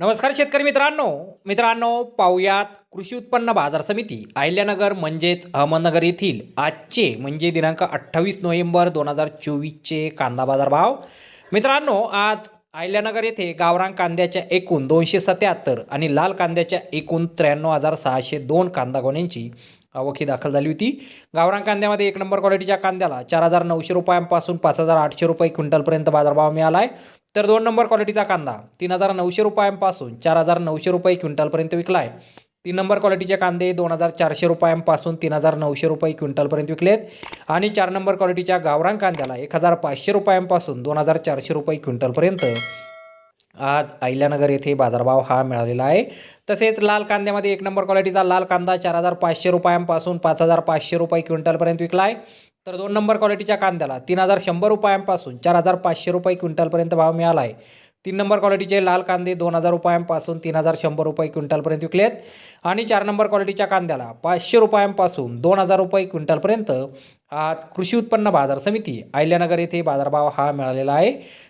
नमस्कार शेतकरी मित्रांनो. मित्रांनो पाहुयात कृषी उत्पन्न बाजार समिती अहिल्यानगर म्हणजेच अहमदनगर येथील आजचे म्हणजे दिनांक अठ्ठावीस नोव्हेंबर दोन हजार चोवीसचे कांदा बाजार भाव. मित्रांनो आज अहिल्यानगर येथे गावरान कांद्याच्या एकूण दोनशे सत्याहत्तर आणि लाल कांद्याच्या एकूण त्र्याण्णव हजार सहाशे दोन कांदा गोण्यांची आवक ही दाखल झाली होती. गावरान कांद्यामध्ये एक नंबर क्वालिटीच्या कांद्याला चार हजार नऊशे रुपयांपासून पाच हजार आठशे रुपये क्विंटलपर्यंत बाजारभाव मिळाला आहे तर दोन नंबर क्वालिटीचा कांदा तीन हजार नऊशे रुपयांपासून चार हजार नऊशे रुपये क्विंटलपर्यंत विकला आहे तीन नंबर क्वालिटीचे कांदे दोन हजार चारशे रुपयांपासून तीन हजार नऊशे रुपये क्विंटलपर्यंत विकलेत. आणि चार नंबर क्वालिटीच्या गावरान कांद्याला एक हजार पाचशे रुपयांपासून दोन हजार चारशे रुपये क्विंटलपर्यंत आज अहिल्यानगर येथे बाजारभाव हा मिळालेला आहे. तसेच लाल कांद्यामध्ये एक नंबर क्वालिटीचा लाल कांदा चार हजार पाचशे रुपयांपासून पाच हजार पाचशे रुपये क्विंटलपर्यंत विकला आहे तर दोन नंबर क्वालिटीच्या कांद्याला तीन हजार शंभर रुपयांपासून चार हजार पाचशे रुपये क्विंटलपर्यंत भाव मिळाला आहे तीन नंबर क्वालिटीचे लाल कांदे दोन हजार रुपयांपासून तीन हजार शंभर रुपये क्विंटलपर्यंत विकलेत. आणि चार नंबर क्वालिटीच्या कांद्याला पाचशे रुपयांपासून दोन हजार रुपये क्विंटलपर्यंत आज कृषी उत्पन्न बाजार समिती अहिल्यानगर येथे बाजारभाव हा मिळालेला आहे.